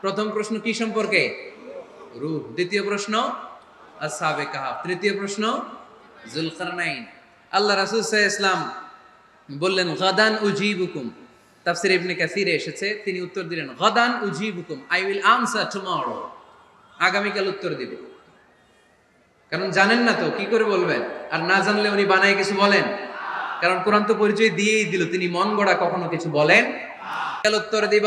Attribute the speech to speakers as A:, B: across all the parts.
A: প্রথম প্রশ্ন কি সম্পর্কে? রূহ। দ্বিতীয় প্রশ্ন আসহাবে কাহাফ তৃতীয় প্রশ্ন জুলকার নাইন আল্লাহ রাসুল ইসলাম বললেন, গদান উজিবুকুম। তাফসির ইবনে কাসিরে এসেছে, তিনি উত্তর দিলেন, গদান উজিবুকুম। I will answer tomorrow. আগামীকাল উত্তর দিব। কারণ জানেন না তো, কি করে বলবেন? আর না জানলে উনি বানায় কিছু বলেন? কারণ কোরআন তো পরিচয় দিয়েই দিল, তিনি মন গড়া কখনো কিছু বলেন? উত্তর দিব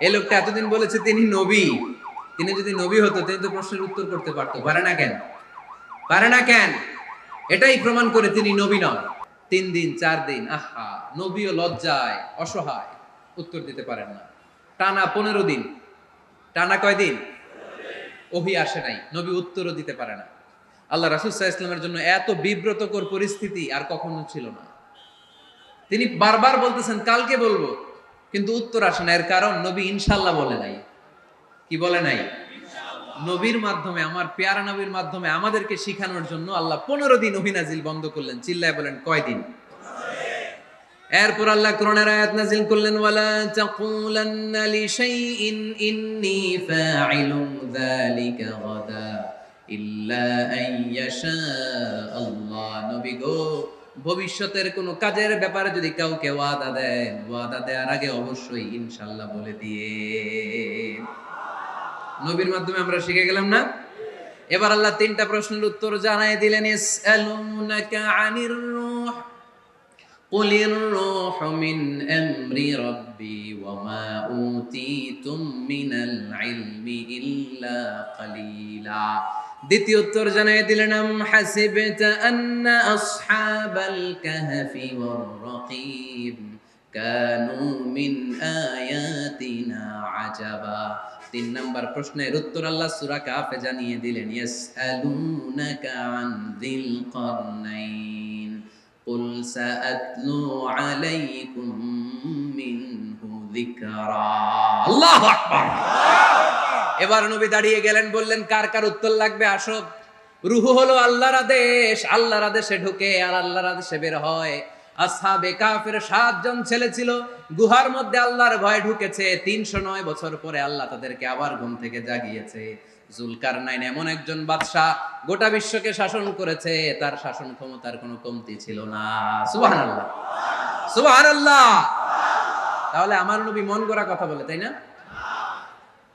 A: এই লোকটা এতদিন বলেছে তিনি নবী। তিনি যদি নবী হতো, তিনি তো প্রশ্নের উত্তর করতে পারতো। পারে না কেন? পারে না কেন? এটাই প্রমাণ করে তিনি নবী নন। তিন দিন, চার দিন, আহা, নবীও লজ্জায়, অসহায়। উত্তর দিতে পারেন না। টানা পনেরো দিন। টানা কয়দিন ওহি আসে নাই। নবী উত্তরও দিতে পারে না। আল্লাহ রাসুসাহ ইসলামের জন্য এত বিব্রতকর পরিস্থিতি আর কখনো ছিল না। তিনি বারবার বলতেছেন, কালকে বলব। কিন্তু উত্তর আসে না, এর কারণ নবী ইনশাল্লাহ বলে নাই। কি বলে নাই? নবীর মাধ্যমে, আমার পেয়ারা নবীর মাধ্যমে আমাদেরকে শিখানোর জন্য আল্লাহ পনেরো দিন অভিনাজিল বন্ধ করলেন। চিল্লায় বলেন কয়দিন এরপর আল্লাহ কোরআনের আয়াত নাজিল করলেন, ওয়ালা তাকুলান্না লিশাইইন ইন্নী ফাইলুন যালিকা গাদা ইল্লা আইয়াশা আল্লাহ। নবী গো ভবিষ্যতের কোনো কাজের ব্যাপারে যদি কাউকে ওয়াদা দেন ওয়াদা দেওয়ার আগে অবশ্যই ইনশাল্লাহ বলে দিয়ে নবীর মাধ্যমে আমরা শিখে গেলাম না এবার আল্লাহ তিনটা প্রশ্নের উত্তর জানাই দিলেন ইসআলুনাকা আনির রূহ قل الروح من أمر ربي وما أوتيتم من العلم إلا قليلا দ্বিতীয় উত্তর জানাই দিলেন আম হাসিবতা আন্না আসহাবাল কাহফি ওয়ার রাকিব কানু মিন আয়াতিনা আজাবা তিন নাম্বার প্রশ্নের উত্তর আল্লাহ সূরা কাফে জানিয়ে দিলেন ইয়াসআলুনাকা আন যিল কারনাইন قل سأتلو عليكم منه ذكرا الله أكبر এবার নবী দাঁড়িয়ে গেলেন, বললেন, কার কার উত্তর লাগবে? আসো। রুহু হলো আল্লাহর আদেশ। আল্লাহর আদেশে ঢুকে আর আল্লাহর আদেশে বের হয়। আসহাবে কাফের সাতজন ছেলে ছিল। গুহার মধ্যে আল্লাহর ভয় ঢুকেছে। তিনশো নয় বছর পরে আল্লাহ তাদেরকে আবার ঘুম থেকে জাগিয়েছে। জুলকার নাইন এমন একজন বাদশাহ গোটা বিশ্বকে শাসন করেছে। তার শাসন ক্ষমতার কোনো কমতি ছিল না। সুবহানাল্লাহ। সুবহানাল্লাহ। তাহলে আমার নবী মন গড়া কথা বলে, তাই না?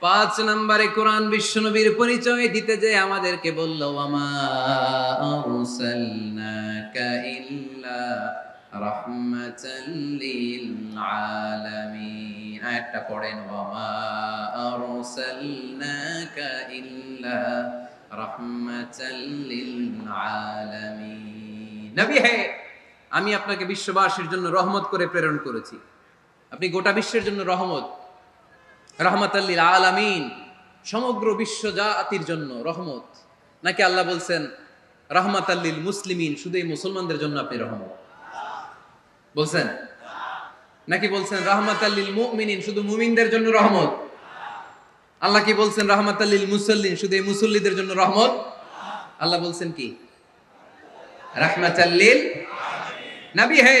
A: পাঁচ নম্বরে কোরআন বিশ্বনবীর পরিচয় দিতে যে আমাদেরকে বলল আমা পড়েন আমি আপনাকে বিশ্ববাসীর জন্য রহমত করে প্রেরণ করেছি। আপনি গোটা বিশ্বের জন্য রহমত রহমতাল্লিল আলামিন, সমগ্র বিশ্ব জাতির জন্য রহমত। নাকি আল্লাহ বলছেন রহমতাল্লিল মুসলিমিন, শুধু এই মুসলমানদের জন্য আপনি রহমত? বলছেন? নাকি বলছেন রহমতাল্লিল মুমিনিন, শুধু মুমিনদের জন্য রহমত? আল্লাহ কি বলছেন রহমতাল্লিল মুসল্লিন, শুধু এই মুসল্লিদের জন্য রহমত? আল্লাহ বলছেন কি? রহমতাল্লিল নবী হে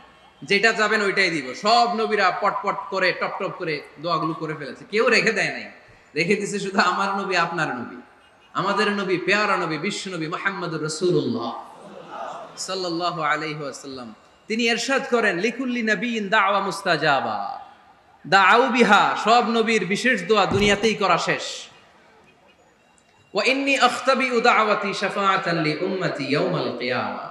A: যেটা যাবেন ওইটাই দিব। সব নবীরা পটপট করে, টপ টপ করে দোয়াগুলো করে ফেলেছে। কেউ রেখে দেয় নাই। রেখে দিছে শুধু আমার নবী, আপনার নবী। আমাদের নবী, পেয়ারা নবী, বিশ্ব নবী মোহাম্মদ রসুল্লাহ সাল্লাহ আলাইহি ওয়াসাল্লাম। তিনি এরশাদ করেন, লিকুল্লি নবীন দাওয়া মুস্তাজাবা। দাআউ বিহা, সব নবীর বিশেষ দোয়া দুনিয়াতেই করা শেষ। ওয়া ইন্নী আখতাবি উদাওয়াতি শাফাআতান লি উম্মতি ইয়াউমাল কিয়ামা।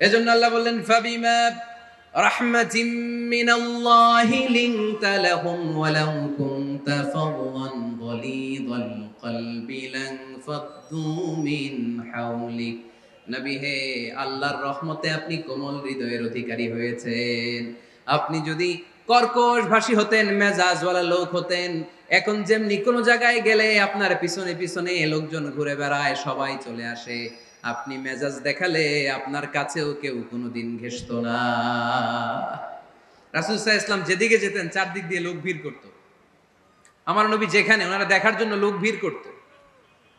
A: এজন্য আল্লাহ বললেন, ফাবিমা রাহমাতিম লিনতা লাহুম ওয়া লাউ কুনতা ফাওয়ান গলিদাল কলবি লান মিন হাওলিক। নবী হে, আল্লাহর রহমতে আপনি কোমল হৃদয়ের অধিকারী হয়েছেন। আপনি যদি কর্কশ ভাষী হতেন, মেজাজওয়ালা লোক হতেন, এখন যেমনি কোনো জায়গায় গেলে আপনার পিছনে পিছনে লোকজন ঘুরে বেড়ায়, সবাই চলে আসে। আপনি মেজাজ দেখালে আপনার কাছেও কেউ কোনোদিন ঘেসত না। রাসুল সাহা ইসলাম যেদিকে যেতেন, চারদিক দিয়ে লোক ভিড় করত। আমার নবী যেখানে, ওনারা দেখার জন্য লোক ভিড় করত।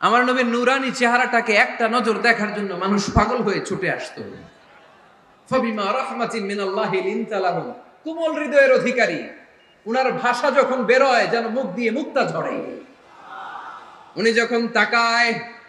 A: আমার নবীর নুরানি চেহারাটাকে একটা নজর দেখার জন্য মানুষ পাগল হয়ে ছুটে আসতো। ফবিমা কোমল হৃদয়ের অধিকারী। উনার ভাষা যখন বেরোয়, যেন মুখ দিয়ে মুক্তা ঝরে। উনি যখন তাকায়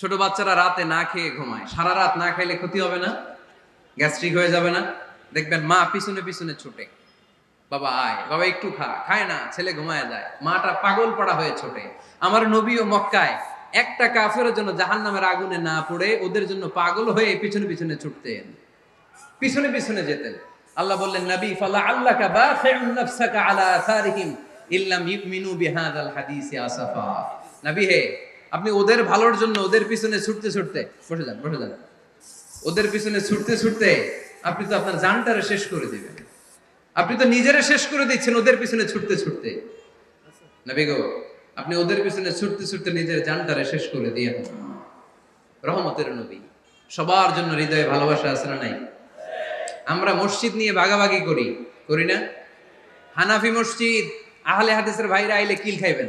A: ছোট বাচ্চারা রাতে না খেয়ে ঘুমায়। সারা রাত না খাইলে ক্ষতি হবে না? গ্যাস্ট্রিক হয়ে যাবে না? দেখবেন মা পিছনে পিছনে ছুটে। বাবা আয়, বাবা একটু খা, খায় না, ছেলে ঘুমায় যায়। মাটা পাগল পড়া হয়ে ছোটে। আমার নবী ও মক্কায় একটা কাফের জন্য জাহান নামের আগুনে না পড়ে ওদের জন্য পাগল হয়ে পিছনে পিছনে ছুটতেন। পিছনে পিছনে যেতেন। আল্লাহ বললেন, নবী, ফালা আল্লাকা বাখিউন নাফসাকা আলা আসারিহিম ইল্লাম ইউমিনু বিহাদাল হাদিসি আসাফা। নবী হে আপনি ওদের ভালোর জন্য, ওদের পিছনে ছুটতে ছুটতে, বসে যান বসে যান। ওদের পিছনে ছুটতে ছুটতে আপনি তো আপনার জানটারে শেষ করে দিবেন। আপনি তো নিজেরে শেষ করে দিচ্ছেন ওদের পিছনে ছুটতে ছুটতে। গো, আপনি ওদের পিছনে ছুটতে ছুটতে নিজের জানটারে শেষ করে দিয়ে রহমতের নবী, সবার জন্য হৃদয়ে ভালোবাসা আছে না নাই? আমরা মসজিদ নিয়ে ভাগাভাগি করি করি না? হানাফি মসজিদ, আহলে হাদিসের ভাইরা আইলে কিল খাইবেন?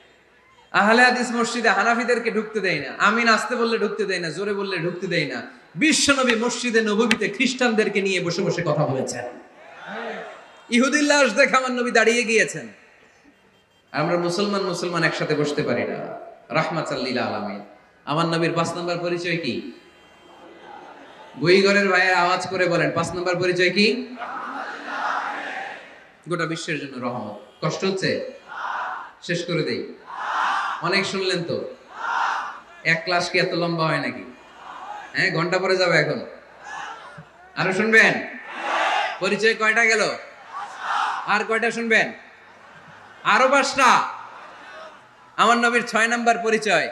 A: আহলে হাদিস মসজিদে হানাফিদেরকে ঢুকতে দেয় না। আমিন নাচতে বললে ঢুকতে দেয় না, জোরে বললে ঢুকতে দেয় না। বিশ্বনবী মসজিদে নবীতে খ্রিস্টানদেরকে নিয়ে বসে বসে কথা বলেছেন। ইহুদিল্লাহ দেখে আমার নবী দাঁড়িয়ে গিয়েছেন। আমরা মুসলমান মুসলমান একসাথে বসতে পারি না। রাহমাতাল্লিল আলামিন। আমার নবীর পাঁচ নম্বর পরিচয় কি? বইঘরের ভাইয়ের আওয়াজ করে বলেন, পাঁচ নম্বর পরিচয় কি? গোটা বিশ্বের জন্য রহমত। কষ্ট হচ্ছে? শেষ করে দেই। অনেক শুনলেন তো? এক ক্লাস কি এত লম্বা হয় নাকি? হ্যাঁ ঘণ্টা পরে যাবে এখন। আরও শুনবেন? পরিচয় কয়টা গেল? আর কয়টা শুনবেন? আরও পাঁচটা? আমার নবীর ছয় নাম্বার পরিচয়।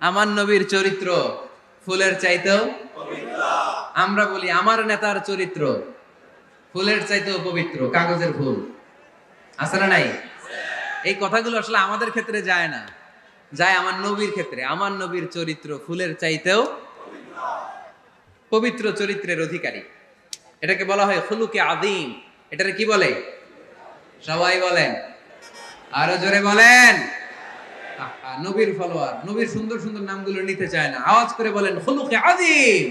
A: আমার নবীর চরিত্র ফুলের চাইতেও আমরা বলি আমার নেতার চরিত্র ফুলের চাইতেও পবিত্র, কাগজের ফুল। আছে না নাই? এই কথাগুলো আসলে আমাদের ক্ষেত্রে যায় না। যায় আমার নবীর ক্ষেত্রে। আমার নবীর চরিত্র ফুলের চাইতেও পবিত্র চরিত্রের অধিকারী। এটাকে বলা হয় ফুলুকে আদিম এটারে কি বলে? সবাই বলেন। আরও জোরে বলেন। নবীর ফলোয়ার। নবীর সুন্দর সুন্দর নামগুলো নিতে চায় না। আওয়াজ করে বলেন হলুকে আদিম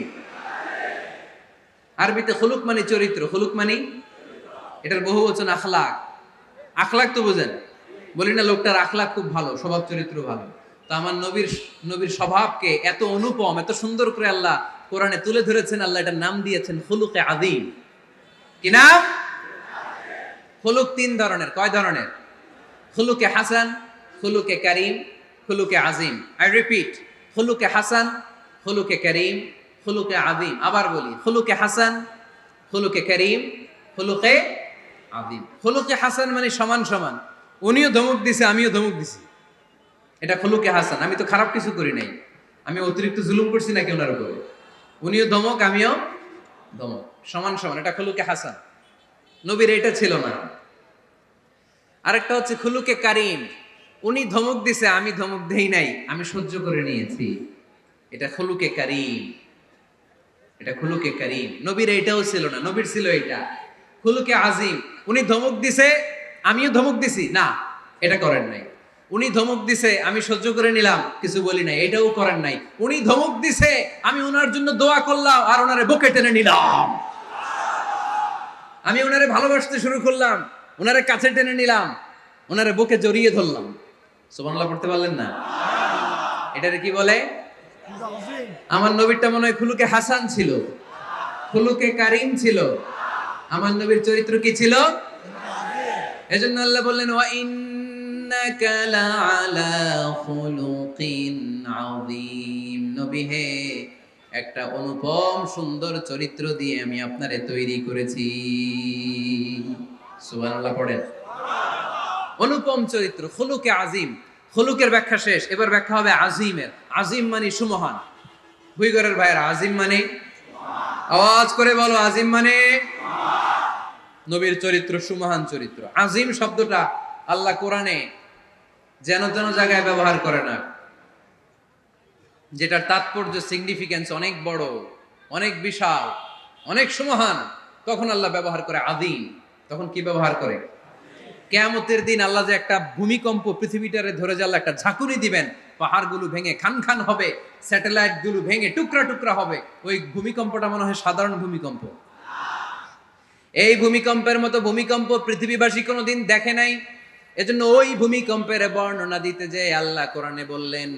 A: আরবিতে হলুক মানে চরিত্র। হলুক মানে এটার বহু বচন আখলাক। আখলাক তো বুঝেন। বলি না, লোকটার আখলাক খুব ভালো, স্বভাব চরিত্র ভালো। তো আমার নবীর নবীর স্বভাবকে এত অনুপম, এত সুন্দর করে আল্লাহ কোরআনে তুলে ধরেছেন, আল্লাহ এটার নাম দিয়েছেন হলুকে আদিম কি নাম? হলুক তিন ধরনের, কয় ধরনের? খুলুকে হাসান, খুলুকে করিম, খুলুকে আজিম আই রিপিট খুলুকে হাসান, খুলুকে করিম, খুলুকে আজিম আবার বলি, খুলুকে হাসান, খুলুকে করিম, খুলুকে আদিম খুলুকে হাসান মানে সমান সমান। উনিও ধমক দিছে, আমিও ধমক দিছি। এটা খুলুকে হাসান, আমি তো খারাপ কিছু করি নাই। আমি অতিরিক্ত জুলুম করছি নাকি ওনার উপরে? উনিও ধমক, আমিও ধমক। সমান সমান, এটা খুলুকে হাসান। নবীর এটা ছিল না। আরেকটা হচ্ছে খুলুকে কারিম। উনি ধমক দিছে, আমি ধমক দেই নাই, আমি সহ্য করে নিয়েছি। এটা খুলুকে কারিম। এটা খুলুকে কারিম। নবীর এটাও ছিল না, নবীর ছিল এটা। খুলুকে আজিম। উনি ধমক দিছে আমিও ধমক দিছি, না, এটা করেন নাই। উনি ধমক দিছে, আমি সহ্য করে নিলাম, কিছু বলি নাই, এটাও করেন নাই। উনি ধমক দিছে, আমি ওনার জন্য দোয়া করলাম আর ওনারে বুকে টেনে নিলাম। আমি ওনারে ভালোবাসতে শুরু করলাম ওনারে কাছে টেনে নিলাম ওনারে বুকে জড়িয়ে ধরলাম। সুবহানাল্লাহ, পড়তে পারলেন না? এটারে কি বলে? আমার নবীরটা মনে হয় খুলুকে হাসান ছিল, খুলুকে কারিম ছিল। আমার নবীর চরিত্র কি ছিল? এজন্য আল্লাহ বললেন, ওয়া ইন্নাকা লাআলা খুলুকিন আযীম। নবী হে, একটা অনুপম সুন্দর চরিত্র দিয়ে আমি আপনারে তৈরি করেছি। সুবহানাল্লাহ পড়েন। অনুপম চরিত্র, খুলুকে আজিম খুলুকের ব্যাখ্যা শেষ, এবার ব্যাখ্যা হবে আজিমের আজিম মানে সুমহান। ভুইগরের ভাইয়ের আজিম মানে? আওয়াজ করে বলো আজিম মানে? নবীর চরিত্র, সুমহান চরিত্র। আজিম শব্দটা আল্লাহ কোরআনে যেন তেন জায়গায় ব্যবহার করে না। যেটার তাৎপর্য সিগনিফিকেন্স অনেক বড়, অনেক বিশাল, অনেক সুমহান। তখন আল্লাহ ব্যবহার করে আদিম। তখন কি ব্যবহার করে? কেয়ামতের দিন আল্লাহ যে একটা ভূমিকম্প পৃথিবীটারে ধরে যে আল্লাহ একটা ঝাঁকুনি দিবেন, পাহাড়গুলো ভেঙে খান খান হবে স্যাটেলাইটগুলো ভেঙে টুকরা টুকরা হবে, ওই ভূমিকম্পটা মনে হয় সাধারণ ভূমিকম্প। এই ভূমিকম্পের মতো ভূমিকম্প পৃথিবীবাসী কোনোদিন দেখে নাই। এজন্য ওই ভূমিকম্পের বর্ণনা দিতে যে আল্লাহ কোরআনে বললেন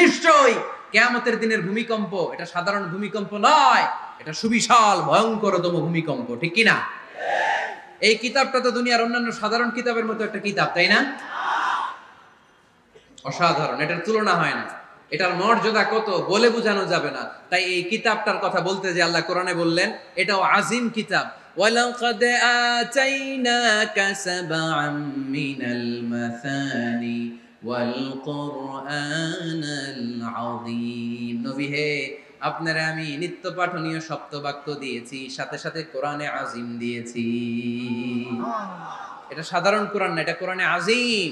A: নিশ্চয় কিয়ামতের দিনের ভূমিকম্প এটা সাধারণ ভূমিকম্প নয়, এটা সুবিশাল, ভয়ঙ্করতম ভূমিকম্প, ঠিক কি না এই কিতাবটা তো দুনিয়ার অন্যান্য সাধারণ কিতাবের মতো একটা কিতাব, তাই না? অসাধারণ এটার তুলনা হয় না এটার মর্যাদা কত বলে বোঝানো যাবে না তাই এই কিতাবটার কথা বলতে যে আল্লাহ কোরআনে বললেন এটাও আজিম কিতাব ولقد آتيناك سبعا من المثاني والقرآن العظيم নবী হে আপনারা আমি নিত্য পাঠনীয় সপ্তবাক্য দিয়েছি সাথে সাথে কোরআনে আজিম দিয়েছি এটা সাধারণ কোরআন না এটা কোরআনে আজিম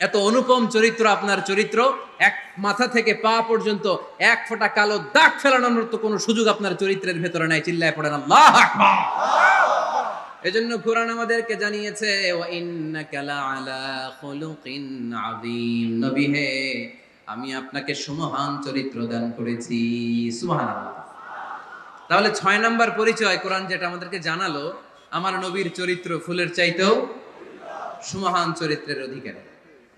A: এত অনুপম চরিত্র আপনার চরিত্র, এক মাথা থেকে পা পর্যন্ত এক ফোঁটা কালো দাগ ফেলানোর মতো কোনো সুযোগ আপনার চরিত্রের ভেতরে নাই। চিল্লায় পড়েন, আল্লাহ এজন্য কোরআন আমাদেরকে জানিয়েছে নবী হে, আমি আপনাকে সুমহান চরিত্র দান করেছি। সুবহানাল্লাহ। তাহলে ছয় নাম্বার পরিচয় কোরআন যেটা আমাদেরকে জানালো, আমার নবীর চরিত্র ফুলের চাইতেও সুমহান চরিত্রের অধিকারী।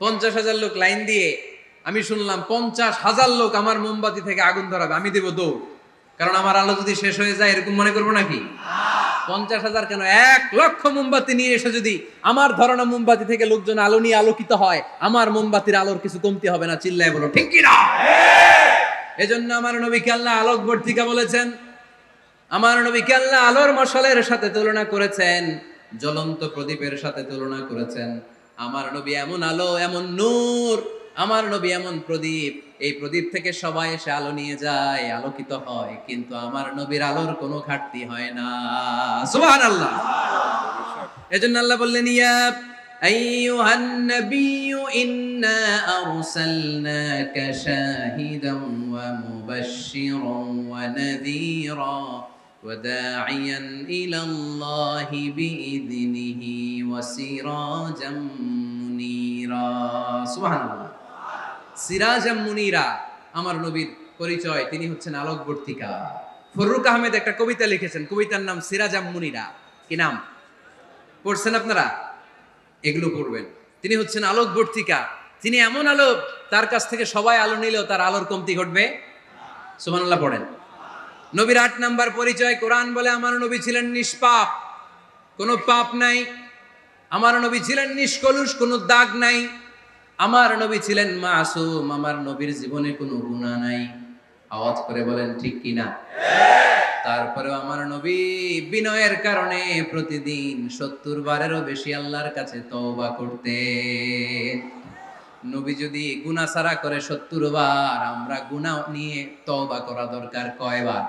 A: পঞ্চাশ হাজার লোক লাইন দিয়ে আমি শুনলাম পঞ্চাশ হাজার লোক আমার মোমবাতি থেকে আগুন ধরাবে, আমি দেব দৌড়। কারণ আমার আলো যদি শেষ হয়ে যায়, এরকম মনে করব নাকি? পঞ্চাশ হাজার কেন? এক লক্ষ মোমবাতি নিয়ে এসে যদি আমার ধরনের মোমবাতি থেকে লোকজন আলো নিয়ে আলোকিত হয়, আমার মোমবাতির আলোর কিছু কমতি হবে না, চিল্লায় বলো, ঠিক কিনা? এজন্য আমার নবীকে আল্লাহ আলোক বর্তিকা বলেছেন, আমার নবীকে আল্লাহ আলোর মশালের সাথে তুলনা করেছেন, জ্বলন্ত প্রদীপের সাথে তুলনা করেছেন। আমার নবী এমন আলো, এমন নূর, আমার নবী এমন প্রদীপ। এই প্রদীপ থেকে সবাই এসে আলো নিয়ে যায়, আলোকিত হয়, কিন্তু আমার নবীর আলোর কোনো ঘাটতি হয় না। সুবহান আল্লাহ এজন্য আল্লাহ বললেন, ইয়া ইন্না আরসালনাকা শাহিদান ওয়া মুবাশশিরান ওয়া নাযীরা। وداعيا إلى الله بإذنه وسراجا منيرا سبحان الله সিরাজাম মুনিরা আমার নবীর পরিচয় তিনি হচ্ছেন আলোকবর্তিকা ফররুক আহমেদ একটা কবিতা লিখেছেন কবিতার নাম সিরাজাম মুনিরা কি নাম পড়ছেন আপনারা এগুলো পড়বেন তিনি হচ্ছেন আলোকবর্তিকা তিনি এমন আলো তার কাছ থেকে সবাই আলো নিলেও তার আলোর কমতি ঘটবে সুবহানাল্লাহ পড়েন নবীর আট নাম্বার পরিচয়, কোরআন বলে আমার নবী ছিলেন নিষ্পাপ। কোনো পাপ নাই। আমার নবী ছিলেন নিষ্কলুষ, কোনো দাগ নাই। আমার নবী ছিলেন মাসুম, আমার নবীর জীবনে কোনো গুণা নাই। আওয়াজ করে বলেন, ঠিক কিনা তারপরেও আমার নবী বিনয়ের কারণে প্রতিদিন সত্তর বারেরও বেশি আল্লাহর কাছে তওবা করতে নবী যদি গুনাহ সারা করে সত্তর বার, আমরা গুনাহ নিয়ে তওবা করা দরকার কয়বার?